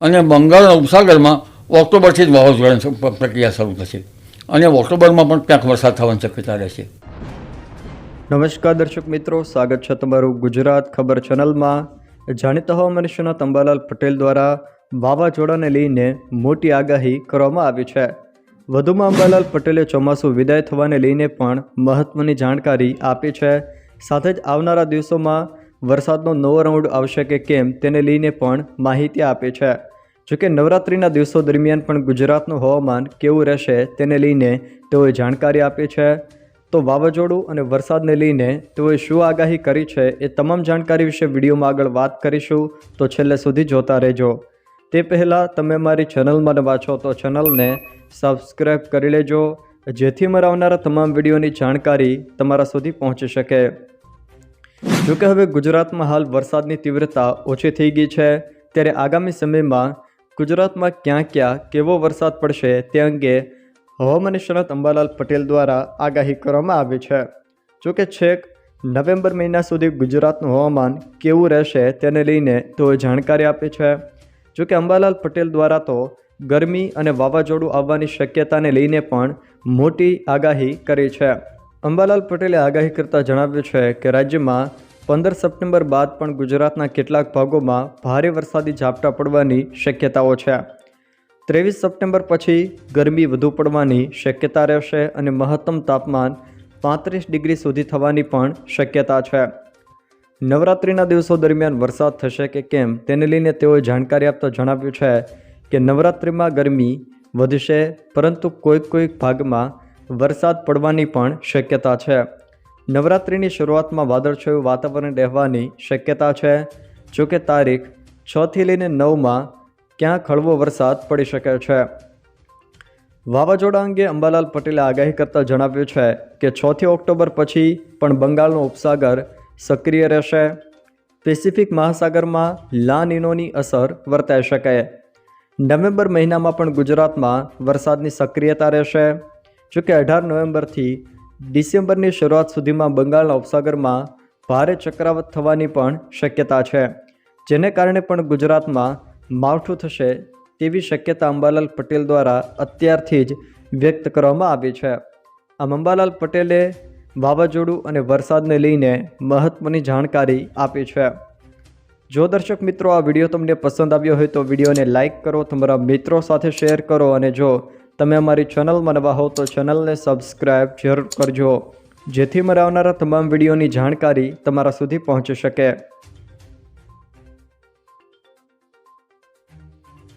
અને બંગાળના ઉપસાગરમાં ઓક્ટોબરથી જ વાવાઝોડાની પ્રક્રિયા શરૂ થશે. અને ઓક્ટોબરમાં પણ ક્યાંક વરસાદ થવાની શક્યતા રહેશે. નમસ્કાર દર્શક મિત્રો, સ્વાગત છે તમારું ગુજરાત ખબર ચેનલમાં. જાણીતા હવામાન નિષ્ણાત તંબાલાલ પટેલ દ્વારા વાવાઝોડાને લઈને મોટી આગાહી કરવામાં આવી છે. વધુમાં અંબાલાલ પટેલે ચોમાસું વિદાય થવાને લઈને પણ મહત્વની જાણકારી આપી છે. સાથે જ આવનારા દિવસોમાં વરસાદનો નવો રાઉન્ડ આવશે કે કેમ તેને લઈને પણ માહિતી આપે છે. જોકે નવરાત્રિના દિવસો દરમિયાન પણ ગુજરાતનું હવામાન કેવું રહેશે તેને લઈને તેઓએ જાણકારી આપી છે. તો વાવાઝોડું અને વરસાદને લઈને તેઓએ શું આગાહી કરી છે એ તમામ જાણકારી વિશે વિડીયોમાં આગળ વાત કરીશું. તો છેલ્લે સુધી જોતા રહેજો. તે પહેલાં તમે મારી ચેનલમાં નવા છો તો ચેનલને સબસ્ક્રાઈબ કરી લેજો. જેથી મારા આવનારા તમામ વિડીયોની જાણકારી તમારા સુધી પહોંચી શકે. જોકે હવે ગુજરાતમાં હાલ વરસાદની તીવ્રતા ઓછી થઈ ગઈ છે, ત્યારે આગામી સમયમાં ગુજરાતમાં ક્યાં ક્યાં કેવો વરસાદ પડશે તે અંગે હવામાન નિષ્ણાત અંબાલાલ પટેલ દ્વારા આગાહી કરવામાં આવી છે. જોકે છેક નવેમ્બર મહિના સુધી ગુજરાતનું હવામાન કેવું રહેશે તેને લઈને તેઓએ જાણકારી આપી છે. જોકે અંબાલાલ પટેલ દ્વારા તો ગરમી અને વાવાઝોડું આવવાની શક્યતાને લઈને પણ મોટી આગાહી કરી છે. અંબાલાલ પટેલે આગાહી કરતાં જણાવ્યું છે કે રાજ્યમાં પંદર સપ્ટેમ્બર બાદ પણ ગુજરાતના કેટલાક ભાગોમાં ભારે વરસાદી ઝાપટા પડવાની શક્યતાઓ છે. ત્રેવીસ સપ્ટેમ્બર પછી ગરમી વધુ પડવાની શક્યતા રહેશે અને મહત્તમ તાપમાન પાંત્રીસ ડિગ્રી સુધી થવાની પણ શક્યતા છે. નવરાત્રિના દિવસો દરમિયાન વરસાદ થશે કે કેમ તેને લઈને તેઓએ જાણકારી આપતા જણાવ્યું છે કે નવરાત્રિમાં ગરમી વધશે, પરંતુ કોઈક કોઈક ભાગમાં વરસાદ પડવાની પણ શક્યતા છે. નવરાત્રિની શરૂઆતમાં વાદળછાયું વાતાવરણ રહેવાની શક્યતા છે. જોકે તારીખ છથી લઈને નવમાં ક્યાંક હળવો વરસાદ પડી શકે છે. વાવાઝોડા અંગે અંબાલાલ પટેલે આગાહી કરતાં જણાવ્યું છે કે છથી ઓક્ટોબર પછી પણ બંગાળનો ઉપસાગર સક્રિય રહેશે. પેસિફિક મહાસાગરમાં લા નિનોની અસર વર્તાઈ શકે. નવેમ્બર મહિનામાં પણ ગુજરાતમાં વરસાદની સક્રિયતા રહેશે. જોકે અઢાર નવેમ્બરથી ડિસેમ્બરની શરૂઆત સુધીમાં બંગાળના ઉપસાગરમાં ભારે ચક્રાવત થવાની પણ શક્યતા છે. જેને કારણે પણ ગુજરાતમાં માવઠું થશે તેવી શક્યતા અંબાલાલ પટેલ દ્વારા અત્યારથી જ વ્યક્ત કરવામાં આવી છે. આમ અંબાલાલ પટેલે વાવાઝોડું અને વરસાદને લઈને મહત્ત્વની જાણકારી આપી છે. જો દર્શક મિત્રો આ વીડિયો તમને પસંદ આવ્યો હોય તો વિડીયોને લાઇક કરો, તમારા મિત્રો સાથે શેર કરો અને જો તમે અમારી ચેનલમાં નવા હો તો ચેનલને સબસ્ક્રાઈબ જરૂર કરજો, જેથી મારા આવનારા તમામ વિડીયોની જાણકારી તમારા સુધી પહોંચી શકે.